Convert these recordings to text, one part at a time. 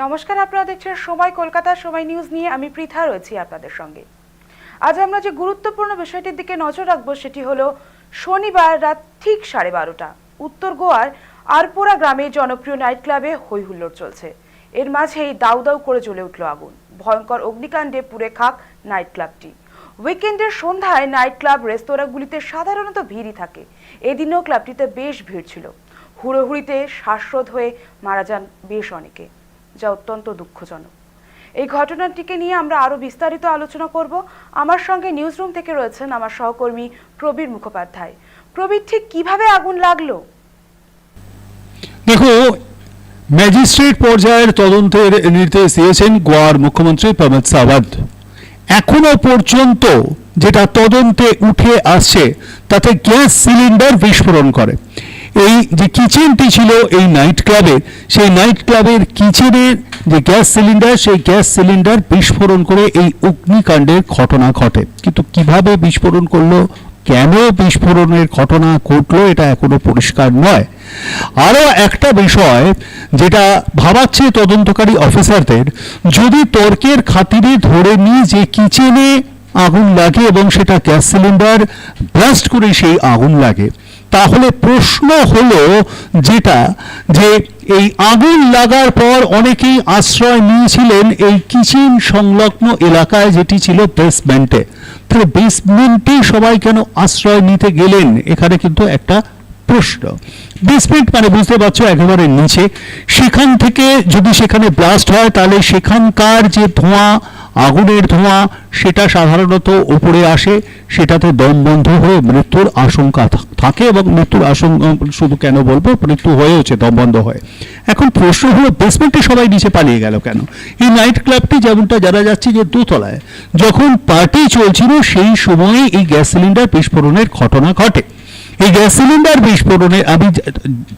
নমস্কার, আপনারা দেখছেন সময় কলকাতার সময় নিউজ নিয়ে আমি পৃথা রয়েছি আপনাদের সঙ্গে। আজ আমরা যে গুরুত্বপূর্ণ বিষয়টির দিকে নজর রাখব সেটি হলো শনিবার রাত ঠিক সাড়ে বারোটা। উত্তর গোয়ার আরপোরা গ্রামে জনপ্রিয় নাইট ক্লাবে হুল্লোড় চলছে। এর মাঝেই দাউ দাউ করে জ্বলে উঠল আগুন। ভয়ঙ্কর অগ্নিকাণ্ডে পুড়ে খাক নাইট ক্লাবটি উইকেন্ডের সন্ধ্যায় নাইট ক্লাব রেস্তোরাঁগুলিতে সাধারণত ভিড়ই থাকে। এদিনও ক্লাবটিতে বেশ ভিড় ছিল। হুড়োহুড়িতে শ্বাসরোধ হয়ে মারা যান বেশ অনেকে। যা অত্যন্ত দুঃখজনক। এই ঘটনাটিকে নিয়ে আমরা আরও বিস্তারিত আলোচনা করব। আমার সঙ্গে নিউজ রুম থেকে রয়েছেন আমার সহকর্মী প্রবীর মুখোপাধ্যায়। প্রবীর, ঠিক কীভাবে আগুন লাগল? দেখো ম্যাজিস্ট্রেট পর্যায়ের তদন্তের নির্দেশ দিয়েছেন গোয়ার মুখ্যমন্ত্রী প্রমোদ সাওয়ান্ত। এখনও পর্যন্ত যেটা তদন্তে উঠে আসছে, তাতে গ্যাস সিলিন্ডার বিস্ফোরণ করে। এই যে কিচেনটি ছিল এই নাইট ক্লাবে, সেই নাইট ক্লাবের কিচেনের যে গ্যাস সিলিন্ডার, সেই গ্যাস সিলিন্ডার বিস্ফোরণ করে এই অগ্নিকাণ্ডের ঘটনা ঘটে। কিন্তু কীভাবে বিস্ফোরণ করল, কেন বিস্ফোরণের ঘটনা ঘটলো, এটা এখনও পরিষ্কার নয়। আরও একটা বিষয় যেটা ভাবাচ্ছে তদন্তকারী অফিসারদের, যদি তর্কের খাতিরে ধরে নিই যে কিচেনে আগুন লাগে এবং সেটা গ্যাস সিলিন্ডার, ব্লাস্ট করে সেই আগুন লাগে তাহলে প্রশ্ন হলো যেটা, যে এই আগুন লাগার পর অনেকেই আশ্রয় নিয়েছিলেন এই কিচেন সংলগ্ন এলাকায় যেটি ছিল বেসমেন্টে তাহলে বেসমেন্টে সবাই কেন আশ্রয় নিতে গেলেন? এখানে কিন্তু একটা প্রশ্ন। বেসমেন্ট মানে বুঝতে পারছ একেবারে নিচে। সেখান থেকে যদি সেখানে ব্লাস্ট হয়, তাহলে সেখানকার যে ধোঁয়া, আগুনের ধোঁয়া, সেটা সাধারণত উপরে আসে। সেটাতে দম বন্ধ হয়ে মৃত্যুর আশঙ্কা থাকে এবং মৃত্যুর আশঙ্কা, শুধু কেন বলব, মৃত্যু হয়েওছে, দম বন্ধ হয়ে। এখন প্রশ্ন হলো বেসমেন্টে সবাই নিচে পালিয়ে গেল কেন? এই নাইট ক্লাবটি যেমনটা জানা যাচ্ছে যে দোতলায়, যখন পার্টি চলছিল, সেই সময়ে এই গ্যাস সিলিন্ডার বিস্ফোরণের ঘটনা ঘটে। এই গ্যাস সিলিন্ডার বিস্ফোরণে আমি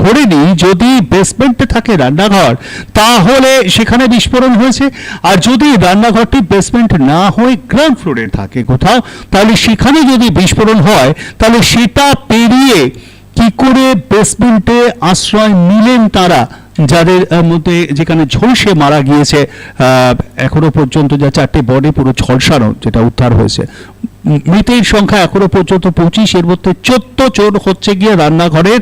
ধরে নিই যদি বেসমেন্টে থাকে রান্নাঘর, তাহলে সেখানে বিস্ফোরণ হয়েছে। আর যদি রান্নাঘরটি বেসমেন্ট না হয়ে গ্রাউন্ড ফ্লোরে থাকে কোথাও, তাহলে সেখানে যদি বিস্ফোরণ হয়, তাহলে সেটা পেরিয়ে কি করে বেসমেন্টে আশ্রয় নিলেন তারা? যাদের মধ্যে যেখানে ঝলসে মারা গিয়েছে এখনও পর্যন্ত যা চারটে বডি পুরো ঝলসানো, যেটা উদ্ধার হয়েছে। মৃতের সংখ্যা এখনও পর্যন্ত পঁচিশ, এর মধ্যে চোদ্দ জন হচ্ছে গিয়ে রান্নাঘরের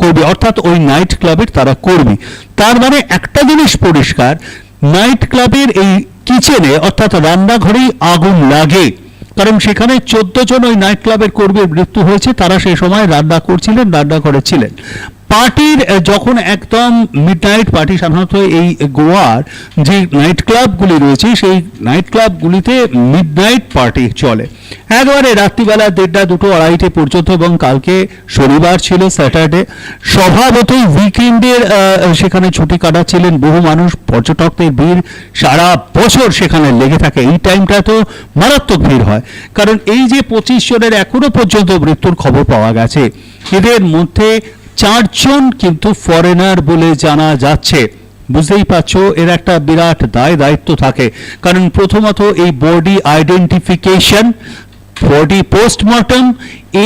কর্মী, অর্থাৎ ওই নাইট ক্লাবের তারা কর্মী। তার মানে একটা জিনিস পরিষ্কার নাইট ক্লাবের এই কিচেনে অর্থাৎ রান্নাঘরেই আগুন লাগে। কারণ সেখানে চোদ্দ জন ওই নাইট ক্লাবের কর্মীর মৃত্যু হয়েছে, তারা সেই সময় রান্না করছিলেন, রান্নাঘরে ছিলেন। পার্টির যখন একদম মিড নাইট পার্টি সাধারণত এই গোয়ার যে নাইট ক্লাবগুলি রয়েছে, সেই নাইট ক্লাবগুলিতে মিড নাইট পার্টি চলে। একবারে রাত্রিবেলা দেড়টা, দুটো, আড়াইটে পর্যন্ত এবং কালকে শনিবার ছিল স্যাটারডে স্বভাবতই উইকেন্ডের সেখানে ছুটি কাটাচ্ছিলেন বহু মানুষ, পর্যটকদের ভিড় সারা বছর সেখানে লেগে থাকে। এই টাইমটা তো মারাত্মক ভিড় হয়। কারণ এই যে পঁচিশ জনের এখনও পর্যন্ত মৃত্যুর খবর পাওয়া গেছে, এদের মধ্যে চারজন কিন্তু ফরেনার বলে জানা যাচ্ছে। বুঝতেই পারছ, এর একটা বিরাট দায় দায়িত্ব থাকে। কারণ প্রথমত এই বডি আইডেন্টিফিকেশন বডি পোস্টমর্টম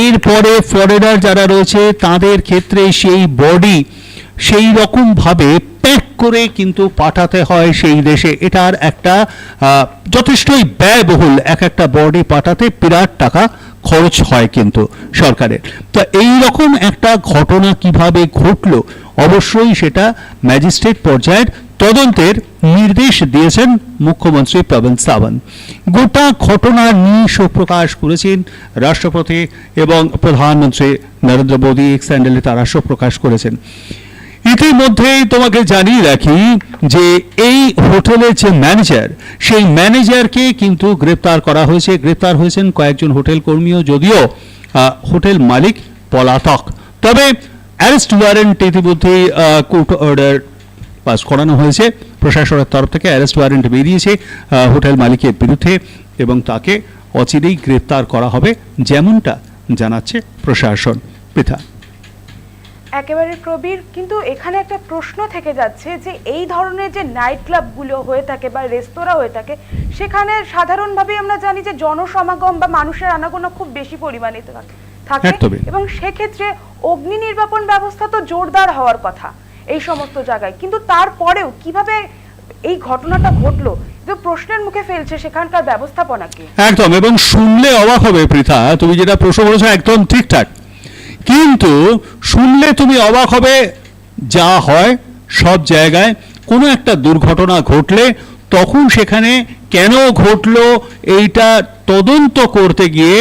এরপরে ফরেনার যারা রয়েছে, তাদের ক্ষেত্রে সেই বডি সেই রকম ভাবে প্যাক করে কিন্তু পাঠাতে হয় সেই দেশে। এটার একটা যথেষ্টই ব্যয়বহুল এক একটা বডি পাঠাতে বিরাট টাকা খরচ হয় কিন্তু সরকারের। তো এই রকম একটা ঘটনা কীভাবে ঘটলো? অবশ্যই সেটা ম্যাজিস্ট্রেট পর্যায়ের তদন্তের নির্দেশ দিয়েছেন মুখ্যমন্ত্রী প্রবীণ সাওয়ান্ত। গোটা ঘটনা নিয়ে শোক প্রকাশ করেছেন রাষ্ট্রপতি এবং প্রধানমন্ত্রী নরেন্দ্র মোদী এক স্যান্ডেলে তারা শোক প্রকাশ করেছেন। ইতিমধ্যেই তোমাকে জানিয়ে রাখি যে এই হোটেলের যে ম্যানেজার, সেই ম্যানেজারকে কিন্তু গ্রেপ্তার করা হয়েছে। গ্রেপ্তার হয়েছেন কয়েকজন হোটেল কর্মীও, যদিও হোটেল মালিক পলাতক। তবে অ্যারেস্ট ওয়ারেন্ট ইতিমধ্যে কোর্ট অর্ডার পাস করানো হয়েছে। প্রশাসনের তরফ থেকে অ্যারেস্ট ওয়ারেন্ট বেরিয়েছে হোটেল মালিকের বিরুদ্ধে এবং তাকে অচিরেই গ্রেপ্তার করা হবে, যেমনটা জানাচ্ছে প্রশাসন। পৃথা একেবারে প্রবীর কিন্তু এখানে একটা প্রশ্ন থেকে যাচ্ছে যে এই ধরনের যে নাইট ক্লাবগুলো হয়ে থাকে বা রেস্তোরাঁ হয়ে থাকে সেখানে সাধারণভাবে আমরা জানি যে জনসমাগম বা মানুষের আনাগোনা খুব বেশি পরিমাণে থাকে। থাকে এবং সেক্ষেত্রে অগ্নি নির্বাপন ব্যবস্থা তো জোরদার হওয়ার কথা এই সমস্ত জায়গায়। কিন্তু তারপরেও কীভাবে এই ঘটনাটা ঘটলো তো প্রশ্নের মুখে ফেলছে সেখানকার ব্যবস্থাপনাকে একদম এবং শুনলে অবাক হবে পৃথা। তুমি যেটা প্রশ্ন করেছ একদম ঠিকঠাক। কিন্তু শুনলে তুমি অবাক হবে, যা হয় সব জায়গায় কোনো একটা দুর্ঘটনা ঘটলে তখন সেখানে কেন ঘটলো এইটা তদন্ত করতে গিয়ে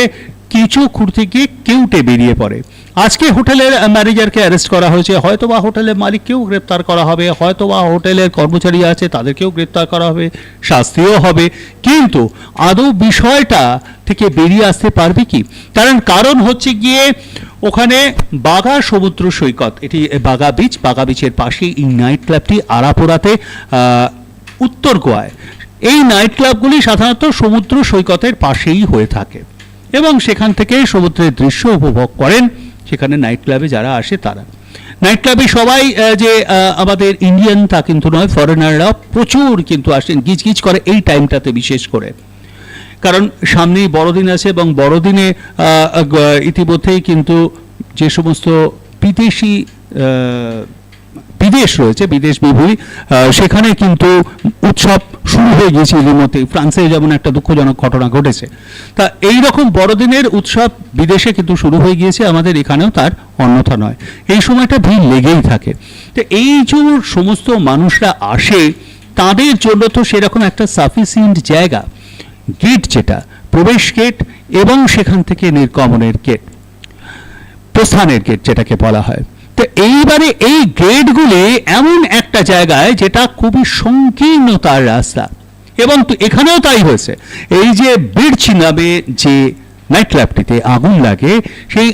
কিছু খুঁড়তে গিয়ে কেউটে বেরিয়ে পড়ে। আজকে হোটেলের ম্যানেজারকে অ্যারেস্ট করা হয়েছে হয়তো বা হোটেলের মালিককেও গ্রেপ্তার করা হবে হয়তো বা হোটেলের কর্মচারী আছে, তাদেরকেও গ্রেপ্তার করা হবে, শাস্তিও হবে। কিন্তু আদৌ বিষয়টা থেকে বেরিয়ে আসতে পারবে কি? কারণ কারণ হচ্ছে গিয়ে ওখানে বাগা সমুদ্র সৈকত, এটি বাগা বিচ বাগা বিচের পাশেই এই নাইট ক্লাবটি আরাপোড়াতে উত্তর গোয়ায়। এই নাইট ক্লাবগুলি সাধারণত সমুদ্র সৈকতের পাশেই হয়ে থাকে এবং সেখান থেকে সমুদ্রের দৃশ্য উপভোগ করেন সেখানে নাইট ক্লাবে যারা আসে তারা। নাইট ক্লাবে সবাই যে আমাদের ইন্ডিয়ান তা কিন্তু নয় ফরেনাররা প্রচুর কিন্তু আসেন গিজ গিজ করে এই টাইমটাতে বিশেষ করে। কারণ সামনেই বড়দিন আছে এবং বড়দিনে ইতিমধ্যেই কিন্তু যে সমস্ত বিদেশি বিদেশ রয়েছে, বিদেশ বিভূতি সেখানে কিন্তু উৎসব শুরু হয়ে গিয়েছে ইতিমধ্যেই। ফ্রান্সে যেমন একটা দুঃখজনক ঘটনা ঘটেছে। তা এই রকম বড়দিনের উৎসব বিদেশে কিন্তু শুরু হয়ে গিয়েছে, আমাদের এখানেও তার অন্যথা নয়। এই সময়টা ভিড় লেগেই থাকে। তো এই যে সমস্ত মানুষরা আসে, তাদের জন্য তো সেরকম একটা সাফিসিয়েন্ট জায়গা। গেট যেটা, প্রবেশ গেট এবং সেখান থেকে নির্গমনের গেট প্রস্থানের গেট যেটাকে বলা হয়। তো এইবারে এই গেটগুলি এমন একটা জায়গায় যেটা খুবই সংকীর্ণ তার রাস্তা। এবং তো এখানেও তাই হয়েছে। এই যে বিড়চ নামে যে নাইট ক্লাবটিতে আগুন লাগে, সেই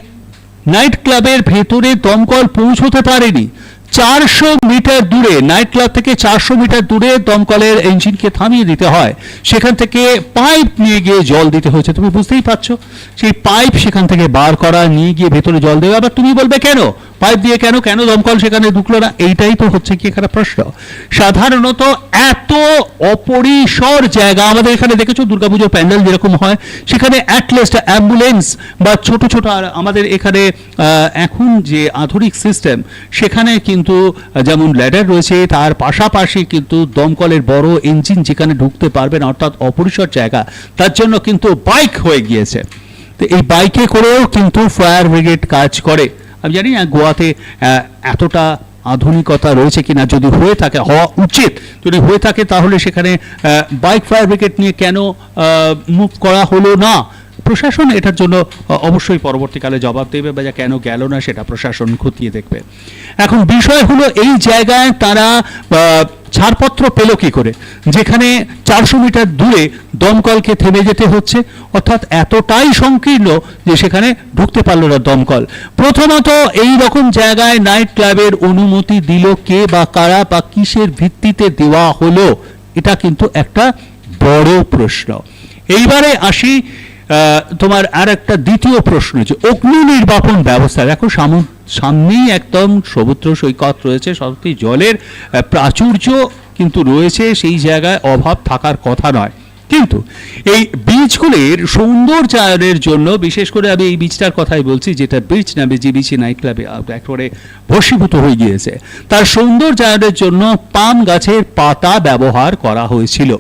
নাইট ক্লাবের ভেতরে দমকল পৌঁছতে পারেনি। চারশো মিটার দূরে নাইট ক্লাব থেকে চারশো মিটার দূরে দমকলের ইঞ্জিনকে থামিয়ে দিতে হয়। সেখান থেকে পাইপ নিয়ে গিয়ে জল দিতে হয়েছে। তুমি বুঝতেই পারছ, সেই পাইপ সেখান থেকে বার করা, নিয়ে গিয়ে ভেতরে জল দেবে আবার তুমি বলবে কেন? পাইপ দিয়ে কেন কেন দমকল সেখানে ঢুকলো না? এইটাই তো হচ্ছে কি এখানে প্রশ্ন। সাধারণত এত অপরিসর জায়গা, আমাদের এখানে দেখেছ দুর্গাপুজোর প্যান্ডেল যেরকম হয়, সেখানে অ্যাটলিস্ট অ্যাম্বুলেন্স বা ছোট ছোট আমাদের এখানে এখন যে আধুনিক সিস্টেম সেখানে কিন্তু যেমন ল্যাডার রয়েছে, তার পাশাপাশি কিন্তু দমকলের বড় ইঞ্জিন যেখানে ঢুকতে পারবেন অর্থাৎ অপরিসর জায়গা, তার জন্য কিন্তু বাইক হয়ে গিয়েছে। তো এই বাইকে করেও কিন্তু ফায়ার ব্রিগেড কাজ করে। আমি জানি না গোয়াতে এতটা আধুনিকতা রয়েছে কিনা, যদি হয়ে থাকে, হওয়া উচিত। যদি হয়ে থাকে, তাহলে সেখানে বাইক ফায়ার ব্রিগেড নিয়ে কেন মুভ করা হলো না? প্রশাসন এটার জন্য অবশ্যই পরবর্তীকালে জবাব দেবে বা কেন গেল না সেটা প্রশাসন খতিয়ে দেখবে। এখন বিষয় হলো এই জায়গায় তারা ছাড়পত্র পেল কি করে? যেখানে চারশো মিটার দূরে দমকলকে থেমে যেতে হচ্ছে, অর্থাৎ এতটাই সংকীর্ণ যে সেখানে ঢুকতে পারল না দমকল। প্রথমত এই রকম জায়গায় নাইট ক্লাবের অনুমতি দিল কে বা কারা বা কিসের ভিত্তিতে দেওয়া হলো, এটা কিন্তু একটা বড় প্রশ্ন। এইবারে আসি তোমার আর একটা দ্বিতীয় প্রশ্ন যে অগ্নি নির্বাপন ব্যবস্থা। দেখো, সামু- সামনেই একদম সমুদ্র সৈকত রয়েছে সত্যি জলের প্রাচুর্য কিন্তু রয়েছে, সেই জায়গায় অভাব থাকার কথা নয়। কিন্তু এই বীজগুলির সৌন্দর্যায়নের জন্য, বিশেষ করে আমি এই বীজটার কথাই বলছি, যেটা বীজ নামে যে বিচি নাইট ক্লাবে একেবারে ভস্মীভূত হয়ে গিয়েছে, তার সৌন্দর্যায়নের জন্য পাম গাছের পাতা ব্যবহার করা হয়েছিল।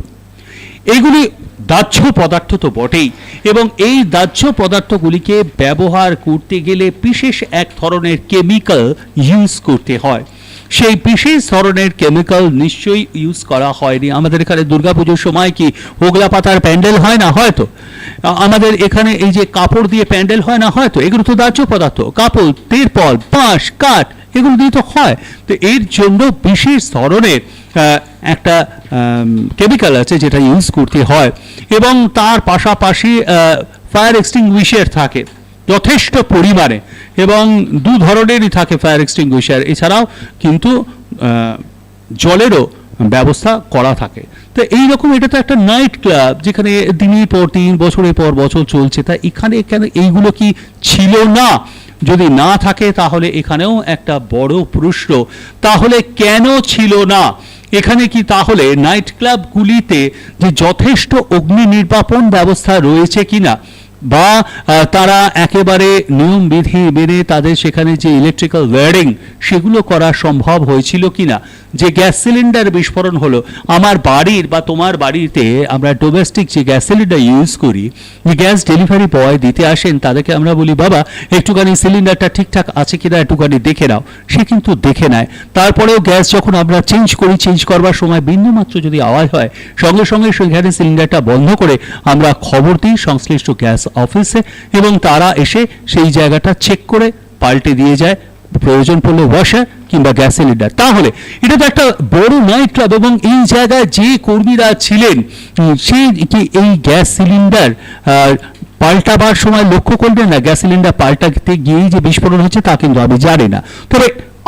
এইগুলি দাহ্য পদার্থ তো বটেই এবং এই দাহ্য পদার্থগুলিকে ব্যবহার করতে গেলে বিশেষ এক ধরনের কেমিক্যাল ইউজ করতে হয়। সেই বিশেষ ধরনের কেমিক্যাল নিশ্চয়ই ইউজ করা হয়নি। আমাদের এখানে দুর্গাপুজোর সময় কি হোগলা পাতার প্যান্ডেল হয় না হয়তো? আমাদের এখানে এই যে কাপড় দিয়ে প্যান্ডেল হয় না হয়তো? এগুলো তো দাহ্য পদার্থ। কাপড়, তেরপল, বাঁশ, কাঠ, এগুলো দিয়ে তো হয়। তো এর জন্য বিশেষ ধরনের একটা কেমিক্যাল আছে যেটা ইউজ করতে হয় এবং তার পাশাপাশি ফায়ার এক্সটিংগুইশার থাকে যথেষ্ট পরিমাণে এবং দু ধরনেরই থাকে ফায়ার এক্সটিংগুইশার এছাড়াও কিন্তু জলেরও ব্যবস্থা করা থাকে। তো এইরকম এটা তো একটা নাইট ক্লাব যেখানে দিনের পর দিন, বছরের পর বছর চলছে। তা এখানে এখানে এইগুলো কি ছিল না? যদি না থাকে তাহলে এখানেও একটা বড় প্রশ্ন। তাহলে কেন ছিল না? এখানে কি তাহলে নাইট ক্লাবগুলিতে যে যথেষ্ট অগ্নি নির্বাপন ব্যবস্থা রয়েছে কিনা? বা তারা একেবারে নিয়ম বিধি মেনে তাদের সেখানে যে ইলেকট্রিক্যাল ওয়্যারিং সেগুলো করা সম্ভব হয়েছিল কিনা, যে গ্যাস সিলিন্ডার বিস্ফোরণ হলো, আমার বাড়ির বা তোমার বাড়িতে আমরা ডোমেস্টিক যে গ্যাস সিলিন্ডার ইউজ করি গ্যাস ডেলিভারি বয় দিতে আসেন, তাদেরকে আমরা বলি, বাবা, একটুখানি সিলিন্ডারটা ঠিকঠাক আছে কিনা একটুখানি দেখে নাও। সে কিন্তু দেখে নেয়। তারপরেও গ্যাস যখন আমরা চেঞ্জ করি চেঞ্জ করবার সময় বিন্দুমাত্র যদি আওয়াজ হয়, সঙ্গে সঙ্গে সেখানে সিলিন্ডারটা বন্ধ করে আমরা খবর দিই, সংশ্লিষ্ট গ্যাস অফিসে এবং তারা এসে সেই জায়গাটা চেক করে, পাল্টে দিয়ে যায়, প্রয়োজন পড়লে ওয়াশার কিংবা গ্যাস সিলিন্ডার তাহলে, এটা তো একটা বড় নাইট ক্লাব এবং এই জায়গায় যে কর্মীরা ছিলেন সেই কি এই গ্যাস সিলিন্ডার পাল্টাবার সময় লক্ষ্য করবেন না? গ্যাস সিলিন্ডার পাল্টাতে গিয়েই যে বিস্ফোরণ হচ্ছে তা কিন্তু আমি জানি না। তবে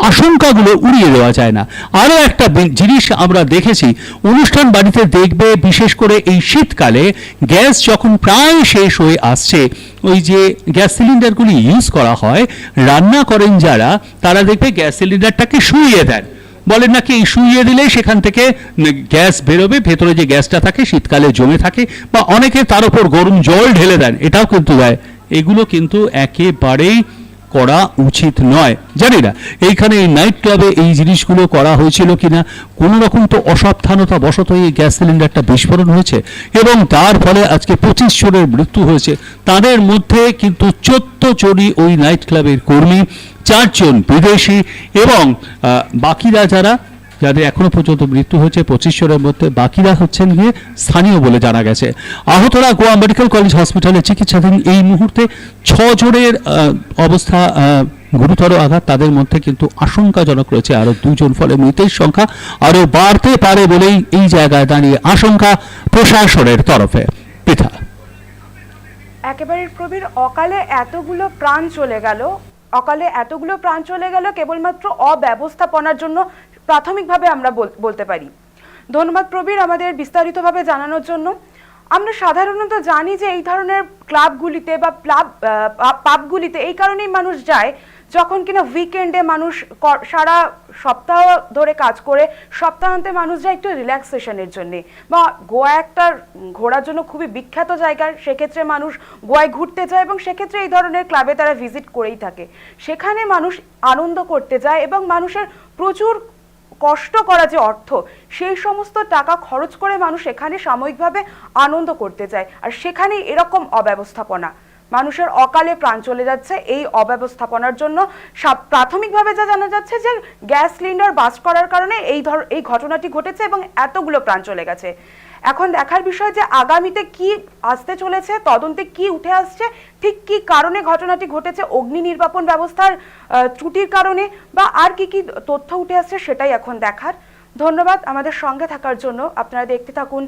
আশঙ্কাগুলো উড়িয়ে দেওয়া যায় না। আরও একটা জিনিস আমরা দেখেছি, অনুষ্ঠান বাড়িতে দেখবে বিশেষ করে এই শীতকালে গ্যাস যখন প্রায় শেষ হয়ে আসছে, ওই যে গ্যাস সিলিন্ডারগুলি ইউজ করা হয়, রান্না করেন যারা, তারা দেখবে গ্যাস সিলিন্ডারটাকে শুইয়ে দেন। বলেন নাকি এই শুইয়ে দিলে সেখান থেকে গ্যাস বেরোবে, ভেতরে যে গ্যাসটা থাকে শীতকালে জমে থাকে, বা অনেকে তার উপর গরম জল ঢেলে দেন, এটাও কিন্তু দেয়। এগুলো কিন্তু একেবারেই করা উচিত নয়। জানি না, এইখানে এই নাইট ক্লাবে এই জিনিসগুলো করা হয়েছিল কিনা, কোনো রকম তো অসাবধানতা বশত এই গ্যাস সিলিন্ডারটা বিস্ফোরণ হয়েছে এবং তার ফলে আজকে পঁচিশ জনের মৃত্যু হয়েছে। তাদের মধ্যে কিন্তু চোদ্দ জনই ওই নাইট ক্লাবের কর্মী, চারজন বিদেশি এবং বাকিরা যারা যাদের এখনও পর্যন্ত মৃত্যু হয়েছে পঁচিশ জনের মধ্যে বাকিরা হচ্ছেন গিয়ে স্থানীয় বলে জানা গেছে। আহতরা গোয়া মেডিকেল কলেজ হসপিটালে চিকিৎসাধীন। এই মুহূর্তে ছজনের আহ, অবস্থা গুরুতর আঘাত। তাদের মধ্যে কিন্তু আশঙ্কাজনক রয়েছে। আরও দুজন ফলে মৃতের সংখ্যা আরও বাড়তে পারে বলেই এই জায়গায় দাঁড়িয়ে আশঙ্কা প্রশাসনের তরফে। পৃথা। একেবারে প্রবীর অকালে এতগুলো প্রাণ চলে গেল। অকালে এতগুলো প্রাণ চলে গেল, কেবলমাত্র অব্যবস্থাপনার জন্য প্রাথমিকভাবে আমরা বলতে পারি। ধন্যবাদ প্রবীর আমাদের বিস্তারিতভাবে জানানোর জন্য। আমরা সাধারণত জানি যে এই ধরনের ক্লাবগুলিতে বা ক্লাব পাবগুলিতে এই কারণেই মানুষ যায় যখন কিনা উইকেন্ডে মানুষ সারা সপ্তাহ ধরে কাজ করে, সপ্তাহান্তে মানুষ যায় একটু রিল্যাক্সেশনের জন্য। বা গোয়া একটা ঘোরার জন্য খুবই বিখ্যাত জায়গা, সেক্ষেত্রে মানুষ গোয়ায় ঘুরতে যায় এবং সেক্ষেত্রে এই ধরনের ক্লাবে তারা ভিজিট করেই থাকে। সেখানে মানুষ আনন্দ করতে যায় এবং মানুষের প্রচুর কষ্ট করা যে অর্থ, সেই সমস্ত টাকা খরচ করে মানুষ এখানে সাময়িকভাবে আনন্দ করতে যায়। আর সেখানেই এরকম অব্যবস্থাপনা। মানুষের অকালে প্রাণ চলে যাচ্ছে এই অব্যবস্থাপনার জন্য। প্রাথমিকভাবে যা জানা যাচ্ছে যে গ্যাস সিলিন্ডার বাস্ট করার কারণে এই ধর এই ঘটনাটি ঘটেছে এবং এতগুলো প্রাণ চলে গেছে। এখন দেখার বিষয় যে আগামীতে কি আসতে চলেছে, তদন্তে কি উঠে আসছে, ঠিক কি কারণে ঘটনাটি ঘটেছে, অগ্নি নির্বাপন ব্যবস্থার ত্রুটির কারণে বা আর কি কি তথ্য উঠে আসছে সেটাই এখন দেখার। ধন্যবাদ আমাদের সঙ্গে থাকার জন্য। আপনারা দেখতে থাকুন।